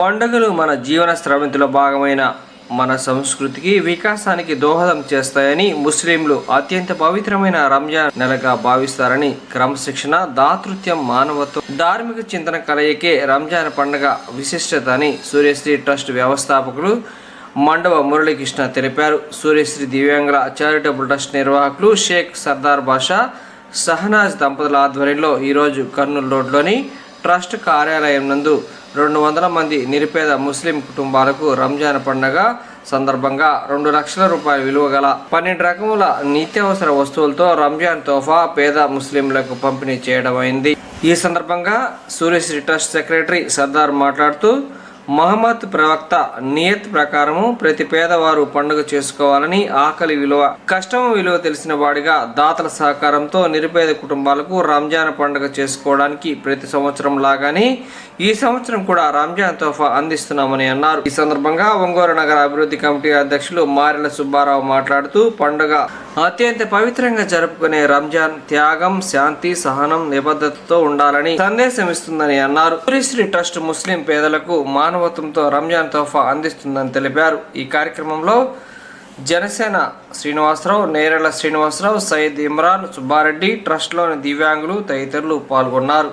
పండుగలు మన జీవన స్రవంతిలో భాగమైన మన సంస్కృతికి వికాసానికి దోహదం చేస్తాయని ముస్లింలు అత్యంత పవిత్రమైన రంజాన్ నెలగా భావిస్తారని క్రమశిక్షణ దాతృత్వం మానవత్వం ధార్మిక చింతన కలయికే రంజాన్ పండుగ విశిష్టత అని సూర్యశ్రీ ట్రస్ట్ వ్యవస్థాపకులు మండవ మురళీకృష్ణ తెలిపారు. సూర్యశ్రీ దివ్యాంగుల చారిటబుల్ ట్రస్ట్ నిర్వాహకులు షేక్ సర్దార్ బాషా సహనాజ్ దంపతుల ఆధ్వర్యంలో ఈరోజు కర్నూలు రోడ్లోని ట్రస్ట్ కార్యాలయం నందు రెండు వందల మంది నిరుపేద ముస్లిం కుటుంబాలకు రంజాన్ పండుగ సందర్భంగా రెండు లక్షల రూపాయల విలువ గల పన్నెండు రకముల నిత్యావసర వస్తువులతో రంజాన్ తోఫా పేద ముస్లింలకు పంపిణీ చేయడం అయింది ఈ సందర్భంగా సూర్యశ్రీ ట్రస్ట్ సెక్రటరీ సర్దార్ మాట్లాడుతూ మహమ్మద్ ప్రవక్త నియత్ ప్రకారము ప్రతి పేదవారు పండుగ చేసుకోవాలని ఆకలి విలువ కష్టం విలువ తెలిసిన వాడిగా దాతల సహకారంతో నిరుపేద కుటుంబాలకు రంజాన్ పండుగ చేసుకోవడానికి ప్రతి సంవత్సరం లాగానే ఈ సంవత్సరం కూడా రంజాన్ తోఫా అందిస్తున్నామని అన్నారు. ఈ సందర్భంగా ఒంగోలు నగర అభివృద్ధి కమిటీ అధ్యక్షులు మారెల సుబ్బారావు మాట్లాడుతూ పండుగ అత్యంత పవిత్రంగా జరుపుకునే రంజాన్ త్యాగం శాంతి సహనం నిబద్ధతతో ఉండాలని సందేశం ఇస్తుందని అన్నారు. శ్రీశ్రీ ట్రస్ట్ ముస్లిం పేదలకు మానవత్వంతో రంజాన్ తోఫా అందిస్తుందని తెలిపారు. ఈ కార్యక్రమంలో జనసేన శ్రీనివాసరావు నేరెళ్ళ శ్రీనివాసరావు సయ్యద్ ఇమ్రాన్ సుబ్బారెడ్డి ట్రస్ట్లోని దివ్యాంగులు తదితరులు పాల్గొన్నారు.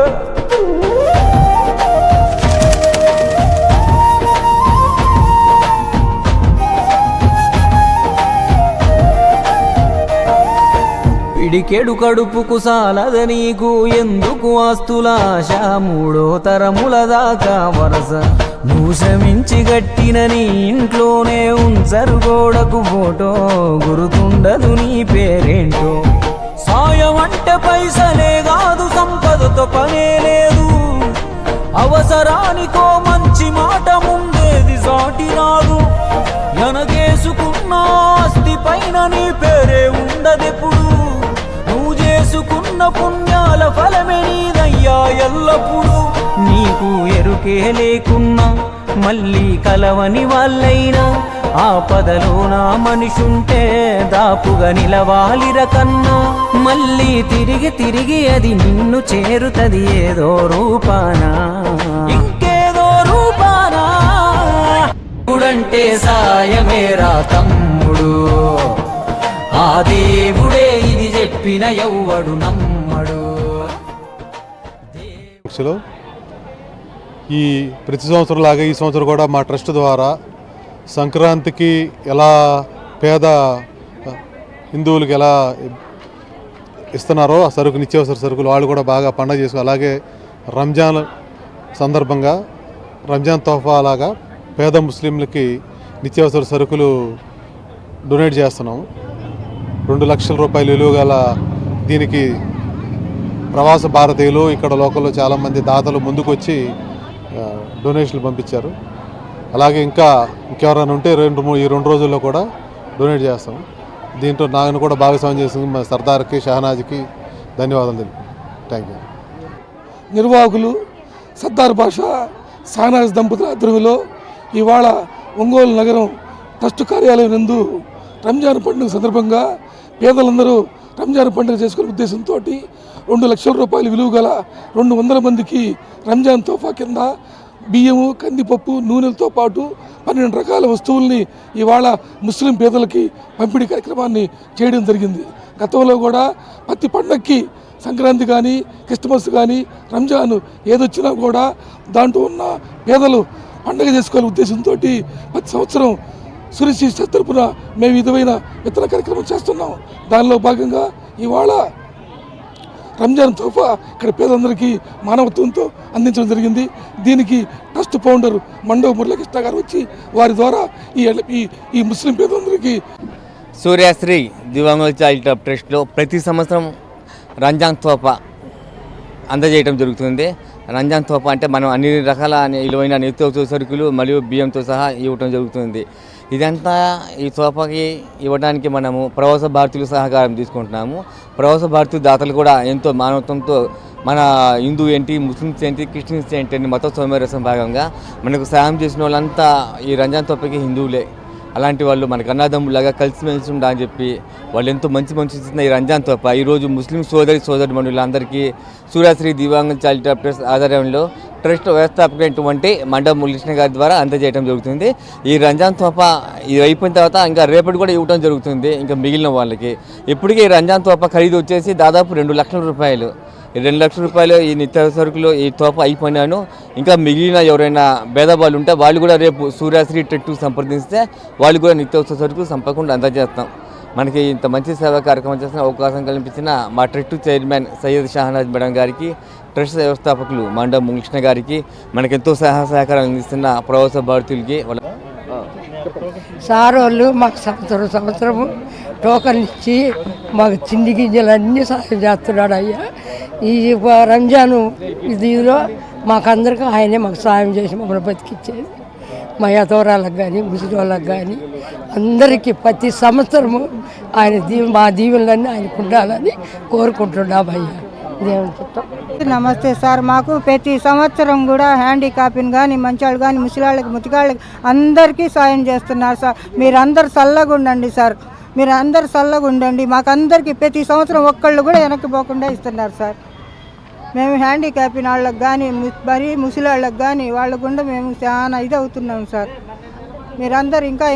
పిడికెడు కడుపుకు సాలద నీకు. ఎందుకు ఆస్తులాశ? మూడో తరముల దాకా వరస. నువ్వు శ్రమించి గట్టిన నీ ఇంట్లోనే ఉంచరు గోడకు ఫోటో. గురుతుండదు నీ పేరేంటో. సాయం అంటే పైసలే కాదు సంపదతో పనే లేదు. అవసరానికో మంచి మాట ముందేది సాటి రాదు ఎనగేసుకున్న ఆస్తి పైన నీ పేరే ఉండదెప్పుడు? ఎప్పుడు చేసుకున్న పుణ్యాల ఫలమే నీదయ్యా ఎల్లప్పుడు. నీకు ఎరుకే లేకున్నా మళ్ళీ కలవని వాళ్ళైనా ఆపదలో నా మనిషుంటే దాపుగా నిలవాలిర కన్నా. మళ్ళీ తిరిగి తిరిగి అది నిన్ను చేరుతది ఏదో రూపానా. ఇంకేదో రూపానా. ఇప్పుడంటే సాయమేరా తమ్ముడు. చెప్పిన ఎవ్వడు నమ్మడు. ఈ ప్రతి సంవత్సరం లాగా ఈ సంవత్సరం కూడా మా ట్రస్ట్ ద్వారా సంక్రాంతికి ఎలా పేద హిందువులకు ఎలా ఇస్తున్నారో ఆ సరుకు నిత్యావసర సరుకులు వాళ్ళు కూడా బాగా పండగ చేసుకో అలాగే రంజాన్ సందర్భంగా రంజాన్ తోఫా లాగా పేద ముస్లింలకి నిత్యావసర సరుకులు డొనేట్ చేస్తున్నాము. రెండు లక్షల రూపాయలు విలువ గల దీనికి ప్రవాస భారతీయులు ఇక్కడ లోకల్లో చాలామంది దాతలు ముందుకొచ్చి డొనేషన్లు పంపించారు. అలాగే ఇంకా ఇంకెవరైనా ఉంటే రెండు ఈ రెండు రోజుల్లో కూడా డొనేట్ చేస్తాం. దీంట్లో నాగను కూడా భాగస్వామ్యం చేసింది మా సర్దార్కి షహనాజ్కి ధన్యవాదాలు తెలుపు థ్యాంక్ యూ. నిర్వాహకులు సర్దార్ భాష షహనాజ్ దంపతుల ఆధ్వర్యంలో ఇవాళ ఒంగోలు నగరం ట్రస్ట్ కార్యాలయం నందు రంజాన్ పండుగ సందర్భంగా పేదలందరూ రంజాన్ పండుగ చేసుకునే ఉద్దేశంతో రెండు లక్షల రూపాయల విలువ గల రెండు వందల మందికి రంజాన్ తోఫా కింద బియ్యము కందిపప్పు నూనెలతో పాటు పన్నెండు రకాల వస్తువుల్ని ఇవాళ ముస్లిం పేదలకి పంపిణీ కార్యక్రమాన్ని చేయడం జరిగింది. గతంలో కూడా ప్రతి పండక్కి సంక్రాంతి కానీ క్రిస్మస్ కానీ రంజాన్ ఏదొచ్చినా కూడా దాంట్లో ఉన్న పేదలు పండగ చేసుకోవాలనే ఉద్దేశంతో ప్రతి సంవత్సరం సురిశి తరపున మేము విధమైన విత్తన కార్యక్రమం చేస్తున్నాం. దానిలో భాగంగా ఇవాళ రంజాన్ తోఫా ఇక్కడ పేదలందరికీ మానవత్వంతో అందించడం జరిగింది. దీనికి ట్రస్ట్ ఫౌండర్ మండవ మురళకృష్ణ గారు వచ్చి వారి ద్వారా ఈ ఈ ముస్లిం పేదలందరికీ సూర్యాశ్రీ దివంగత చారిటబుల్ ట్రస్ట్లో ప్రతి సంవత్సరం రంజాన్ తోపా అందజేయడం జరుగుతుంది. రంజాన్ తోపా అంటే మనం అన్ని రకాల విలువైన నిత్యోత్సవ సరుకులు మరియు బియ్యంతో సహా ఇవ్వటం జరుగుతుంది. ఇదంతా ఈ తోపాకి ఇవ్వడానికి మనము ప్రవాస భారతీయుల సహకారం తీసుకుంటున్నాము. ప్రవాస భారతీయ దాతలు కూడా ఎంతో మానవత్వంతో మన హిందూ ఏంటి ముస్లిమ్స్ ఏంటి క్రిస్టియన్స్ ఏంటి అని మత సౌమ్యరసం భాగంగా మనకు సాయం చేసిన వాళ్ళంతా ఈ రంజాన్ తోపకి హిందువులే. అలాంటి వాళ్ళు మనకు అన్నదమ్ములాగా కలిసిమెలిసి ఉండా అని చెప్పి వాళ్ళు ఎంతో మంచి మంచి ఇస్తున్న ఈ రంజాన్ తప్ప ఈరోజు ముస్లిం సోదరి సోదరి మనులందరికీ సూర్యశ్రీ దివ్యాంగ చారిటబుల్ ఆధ్వర్యంలో ట్రస్ట్ వ్యవస్థాపకమైనటువంటి మండపం మురళీకృష్ణ గారి ద్వారా అందజేయడం జరుగుతుంది. ఈ రంజాన్ తోప ఇది అయిపోయిన తర్వాత ఇంకా రేపటి కూడా ఇవ్వడం జరుగుతుంది ఇంకా మిగిలిన వాళ్ళకి. ఇప్పటికే ఈ రంజాన్ తోప ఖరీదు వచ్చేసి దాదాపు రెండు లక్షల రూపాయలు. రెండు లక్షల రూపాయలు ఈ నిత్య సరుకులు ఈ తోప అయిపోయినాను. ఇంకా మిగిలిన ఎవరైనా భేదవాళ్ళు ఉంటే వాళ్ళు కూడా రేపు సూర్యాశ్రీ టెట్టు సంప్రదిస్తే వాళ్ళు కూడా నిత్యావసర సరుకులు సంపకుండా అందజేస్తాం. మనకి ఇంత మంచి సేవా కార్యక్రమం చేసిన అవకాశం కల్పించిన మా ట్రెట్టు చైర్మన్ సయ్యద్ షాహనాజ్ మేడం గారికి ట్రస్ట్ వ్యవస్థాపకులు మండ ముంకృష్ణ గారికి మనకెంతో సహాయ సహకారం అందిస్తున్న ప్రవాస భారతీయులకి వాళ్ళ సార్ వాళ్ళు మాకు సంవత్సరం సంవత్సరము టోకన్ ఇచ్చి మాకు చిండి గింజలు అన్నీ సాయం చేస్తున్నాడు అయ్యా. ఈ రంజాను ఇదిలో మాకందరికీ ఆయనే మాకు సాయం చేసి మమ్మల్ని బతికిచ్చేది. మా యతవరాలకు కానీ ముసలి వాళ్ళకి కానీ అందరికీ ప్రతి సంవత్సరము ఆయన దీవు మా దీవులన్నీ ఆయనకు ఉండాలని కోరుకుంటున్నాం అయ్యా దేవుని చిత్తం నమస్తే సార్. మాకు ప్రతి సంవత్సరం కూడా హ్యాండిక్యాప్ని కానీ మంచివాళ్ళు కానీ ముసలాళ్ళకి ముతికాళ్ళకి అందరికీ సాయం చేస్తున్నారు సార్. మీరందరు చల్లగా ఉండండి సార్. మీరు అందరు చల్లగా ఉండండి. మాకు అందరికీ ప్రతి సంవత్సరం ఒక్కళ్ళు కూడా వెనక్కి పోకుండా ఇస్తున్నారు సార్. మేము హ్యాండిక్యాపిన వాళ్ళకి కానీ మరీ ముసలాళ్ళకి కానీ వాళ్ళ గుండా మేము చాలా ఇది అవుతున్నాం సార్. మీరందరూ ఇంకా